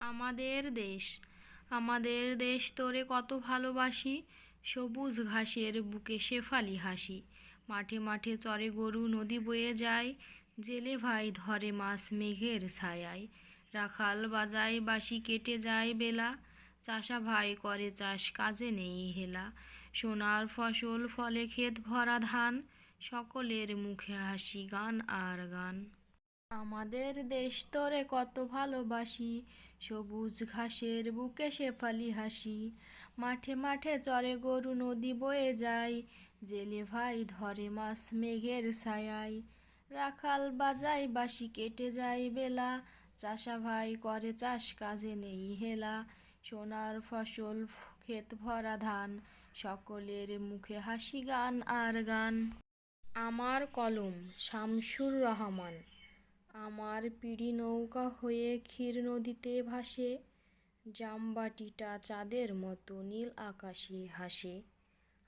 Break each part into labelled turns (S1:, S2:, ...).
S1: আমাদের দেশ। আমাদের দেশ তোরে কত ভালোবাসি? সবুজ ঘাসের বুকে শেফালি হাসি। মাঠে মাঠে চরে গরু নদী বয়ে যায়। জেলে ভাই ধরে মাছ মেঘের ছায়ায়। রাখাল বাজায় বাঁশি কেটে যায় বেলা। চাষা ভাই করে চাষ, কাজে নেই হেলা। সোনার ফসল, ফলে ক্ষেত ভরা ধান। সকলের মুখে হাসি, গান আর গান। আমাদের দেশ তোরে কত ভালোবাসি, সবুজ ঘাসের বুকে শেফালি হাসি। মাঠে মাঠে চরে গরু নদী বয়ে যায়, জেলে ভাই ধরে মাছ মেঘের ছায়ায়। রাখাল বাজায়, বাঁশি কেটে যায় বেলা, চাষা ভাই করে চাষ, কাজে নেই হেলা। সোনার ফসল, ক্ষেত ভরা ধান, সকলের মুখে হাসি, গান আর গান। আমার কলম শামসুর রহমান। আমার পিড়ি নৌকা হয়ে ক্ষীর নদীতে ভাসে, জামবাটিটা চাঁদের মতো নীল আকাশে হাসে।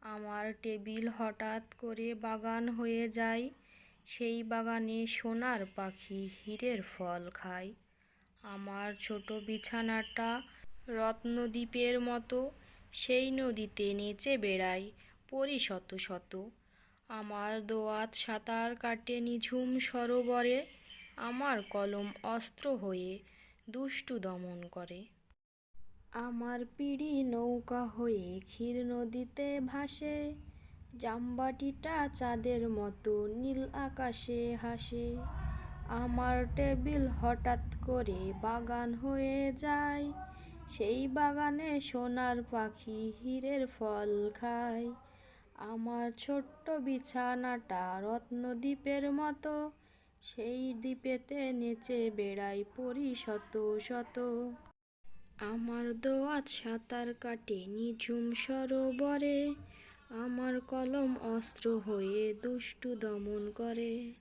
S1: আমার টেবিল হঠাৎ করে বাগান হয়ে যায়, সেই বাগানে সোনার পাখি হীরের ফল খায়। আমার ছোট বিছানাটা রত্নদ্বীপের মতো, সেই নদীতে নেচে বেড়ায় পরি শত শত। আমার দোয়াত সাঁতার কাটে নিঝুম সরোবরে আমার কলম অস্ত্র হয়ে দুষ্টু দমন করে। আমার পিড়ি নৌকা হয়ে ক্ষীর নদীতে ভাসে, জামবাটিটা চাঁদের মতো নীল আকাশে হাসে। আমার টেবিল হঠাৎ করে বাগান হয়ে যায়, সেই বাগানে সোনার পাখি হীরের ফল খায়। আমার ছোট্ট বিছানাটা রত্নদ্বীপের মতো সেই দ্বীপেতে নেচে বেড়াই পরি শত শত। আমার দোয়াত সাঁতার কাটে নিঝুম সরোবরে, আমার কলম অস্ত্র হয়ে দুষ্টু দমন করে।